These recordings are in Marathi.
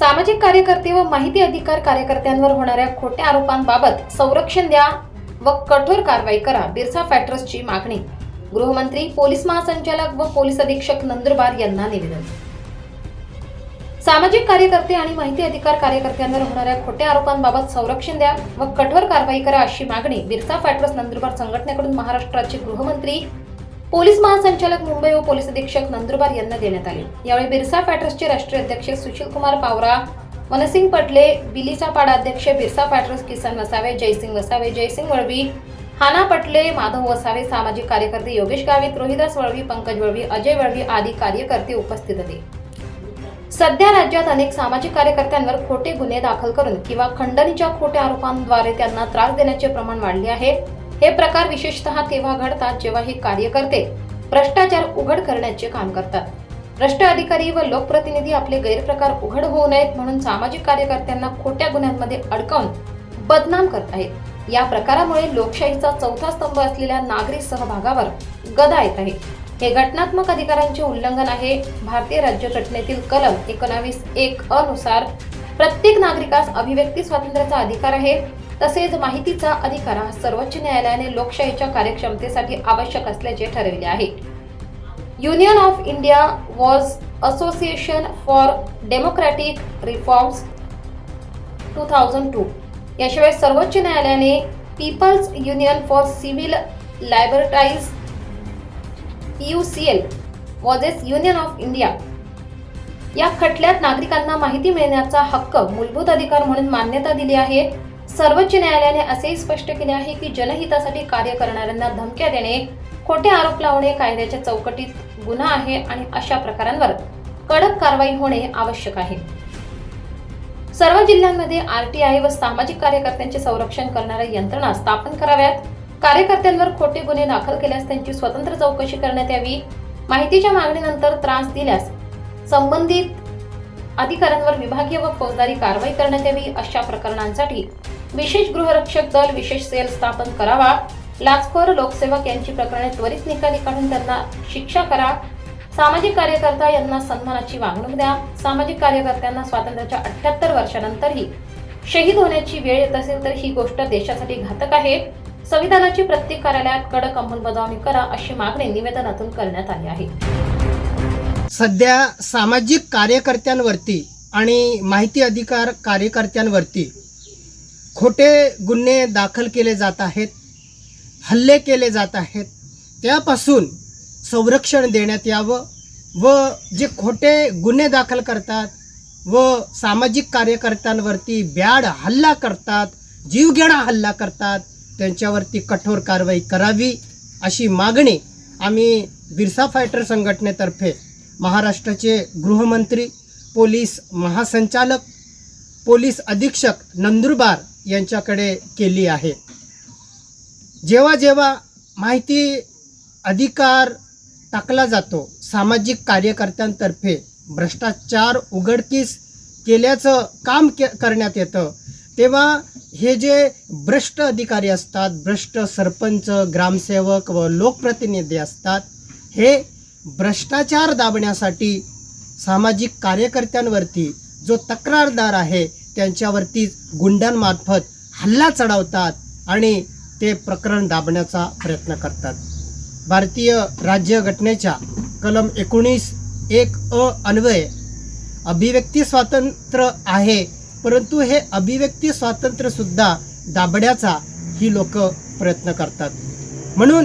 सामाजिक कार्यकर्ते व माहिती अधिकार कार्यकर्त्यांवर होणाऱ्या खोट्या आरोपांबाबत संरक्षण द्या व कठोर कारवाई करा बिरसा फॅक्टर्सची मागणी. गृहमंत्री पोलीस महासंचालक व पोलीस अधीक्षक नंदुरबार यांना निवेदन. सामाजिक कार्यकर्ते आणि माहिती अधिकार कार्यकर्त्यांवर होणाऱ्या खोट्या आरोपांबाबत संरक्षण द्या व कठोर कारवाई करा अशी मागणी बिरसा फॅक्टर्स नंदुरबार संघटनेकडून महाराष्ट्राचे गृहमंत्री पोलीस महासंचालक मुंबई व पोलीस अधीक्षक नंदुरबार यांना देण्यात आले. यावेळी बिरसा फॅटर्सचे राष्ट्रीय अध्यक्ष सुशील कुमार पावरा मनसिंग पटले बिलीचा पाडा अध्यक्ष बिरसा फॅटर्स किसन वसावे जयसिंग वसावे जयसिंग वळवी हाना पटले माधव वसावे सामाजिक कार्यकर्ते योगेश गावित रोहिदास वळवी पंकज वळवी अजय वळवी आदी कार्यकर्ते उपस्थित होते. सध्या राज्यात अनेक सामाजिक कार्यकर्त्यांवर खोटे गुन्हे दाखल करून किंवा खंडणीच्या खोट्या आरोपांद्वारे त्यांना त्रास देण्याचे प्रमाण वाढले आहे. हे प्रकार विशेषतः तेव्हा घडतात जेव्हा हे कार्यकर्ते भ्रष्टाचार उघड करण्याचे काम करतात. भ्रष्ट अधिकारी व लोकप्रतिनिधी आपले गैरप्रकार उघड होऊ नयेत म्हणून सामाजिक कार्यकर्त्यांना खोट्या गुन्ह्यांमध्ये अडकवून बदनाम करत आहेत. या प्रकारामुळे लोकशाहीचा चौथा स्तंभ असलेल्या नागरी सहभागावर गदा येत आहे. हे घटनात्मक अधिकारांचे उल्लंघन आहे. भारतीय राज्यघटनेतील कलम एकोणावीस एक अनुसार प्रत्येक नागरिकास अभिव्यक्ती स्वातंत्र्याचा अधिकार आहे. तसेच माहितीचा अधिकार हा सर्वोच्च न्यायालयाने लोकशाहीच्या कार्यक्षमतेसाठी आवश्यक असल्याचे ठरविले आहे. Union of India versus Association for Democratic Reforms two thousand two. याशिवाय सर्वोच्च न्यायालयाने People's Union for Civil Liberties U C L versus Union of India या खटल्यात नागरिकांना माहिती मिळण्याचा हक्क मूलभूत अधिकार म्हणून मान्यता दिली आहे. सर्वोच्च न्यायालयाने असेही स्पष्ट केले आहे की जनहितासाठी कार्य करणाऱ्यांना धमक्या देणे खोटे आरोप लावणे कायद्याच्या चौकटीत गुन्हा आहे आणि अशा प्रकारांवर कडक कारवाई होणे आवश्यक आहे. सर्व जिल्ह्यांमध्ये आरटीआय व सामाजिक कार्यकर्त्यांचे संरक्षण करणाऱ्या यंत्रणा स्थापन कराव्यात. कार्यकर्त्यांवर खोटे गुन्हे दाखल केल्यास त्यांची स्वतंत्र चौकशी करण्यात यावी. माहितीच्या मागणीनंतर त्रास दिल्यास संबंधित अधिकाऱ्यांवर विभागीय व फौजदारी कारवाई करण्यात यावी अशा प्रकरणांसाठी विशेष गृहरक्षक दल विशेष सेल स्थापन करावा. लाचखोर लोकसेवक यांची प्रकरणे त्वरित निकाली काढून त्यांना शिक्षा करा. सामाजिक कार्यकर्ता यांना सन्मानाची वागणूक द्या. सामाजिक कार्यकर्त्यांना स्वातंत्र्याच्या अठ्याहत्तर वर्षानंतरही शहीद होण्याची वेळ येत असेल तर ही गोष्ट देशासाठी घातक आहे. संविधानाची प्रत्येक कार्यालयात कडक अंमलबजावणी करा अशी मागणी निवेदनातून करण्यात आली आहे. सध्या सामाजिक कार्यकर्त्यांवरती आणि माहिती अधिकार कार्यकर्त्यांवरती खोटे गुन्हे दाखल केले जात आहेत हल्ले केले जात आहेत त्यापासून संरक्षण देण्यात यावं व जे खोटे गुन्हे दाखल करतात व सामाजिक कार्यकर्त्यांवरती ब्याड हल्ला करतात जीवघेणा हल्ला करतात त्यांच्यावरती कठोर कारवाई करावी अशी मागणी आम्ही बिरसा फायटर संघटनेतर्फे महाराष्ट्राचे गृहमंत्री पोलीस महासंचालक पोलीस अधीक्षक नंदुरबार यांच्याकडे केली आहे. जेव्हा जेव्हा माहिती अधिकार टाकला जातो सामाजिक कार्यकर्त्यांतर्फे भ्रष्टाचार उघडकीस केल्याचं काम के करण्यात येतं तेव्हा हे जे भ्रष्ट अधिकारी असतात भ्रष्ट सरपंच ग्रामसेवक व लोकप्रतिनिधी असतात हे भ्रष्टाचार दाबण्यासाठी सामाजिक कार्यकर्त्यांवरती जो तक्रारदार आहे त्यांच्यावरती गुंडांमार्फत हल्ला चढवतात आणि ते प्रकरण दाबण्याचा प्रयत्न करतात. भारतीय राज्यघटनेच्या कलम एकोणीस एक अ अन्वये अभिव्यक्ती स्वातंत्र्य आहे परंतु हे अभिव्यक्ती स्वातंत्र्यसुद्धा दाबण्याचा ही लोक प्रयत्न करतात. म्हणून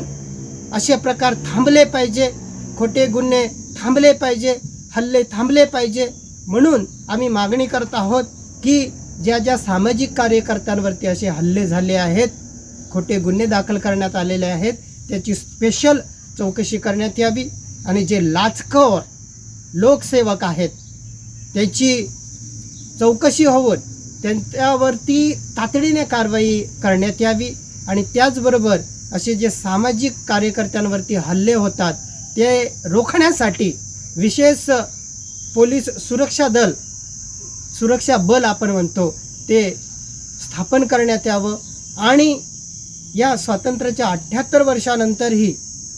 असे प्रकार थांबले पाहिजे खोटे गुन्हे थांबले पाहिजे हल्ले थांबले पाहिजे म्हणून आम्ही मागणी करत आहोत की ज्या ज्या सामाजिक कार्यकर्त्यांवरती असे हल्ले झाले आहेत खोटे गुन्हे दाखल करण्यात आलेले आहेत त्याची स्पेशल चौकशी करण्यात यावी आणि जे लाचखोर लोकसेवक आहेत त्याची चौकशी होऊन त्यांच्यावरती तातडीने कारवाई करण्यात यावी आणि त्याचबरोबर असे जे सामाजिक कार्यकर्त्यांवरती हल्ले होतात ते रोखण्यासाठी विशेष पोलीस सुरक्षा दल सुरक्षा बल आपण म्हणतो ते स्थापन करण्यात यावं. आणि या स्वातंत्र्याच्या अठ्ठ्याहत्तर वर्षानंतरही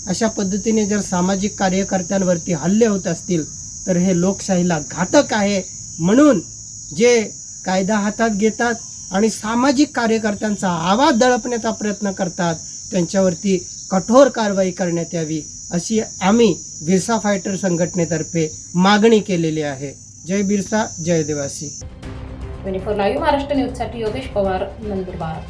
अशा पद्धतीने जर सामाजिक कार्यकर्त्यांवरती हल्ले होत असतील तर हे लोकशाहीला घातक आहे म्हणून जे कायदा हातात घेतात आणि सामाजिक कार्यकर्त्यांचा आवाज दळपण्याचा प्रयत्न करतात त्यांच्यावरती कठोर कारवाई करण्यात यावी अशी आम्ही विरसा फायटर संघटनेतर्फे मागणी केलेली आहे. जय बिरसा जय देवासी. ट्वेंटी फोर लाईव्ह महाराष्ट्र न्यूजसाठी योगेश पवार नंदुरबार.